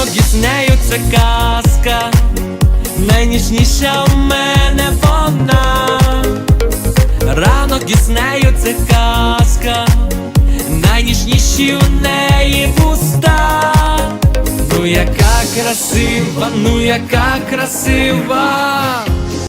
Ранок Діснею це казка, найніжніша у мене вона. Ранок Діснею це казка, найніжніші у неї вуста. Ну яка красива, ну яка красива.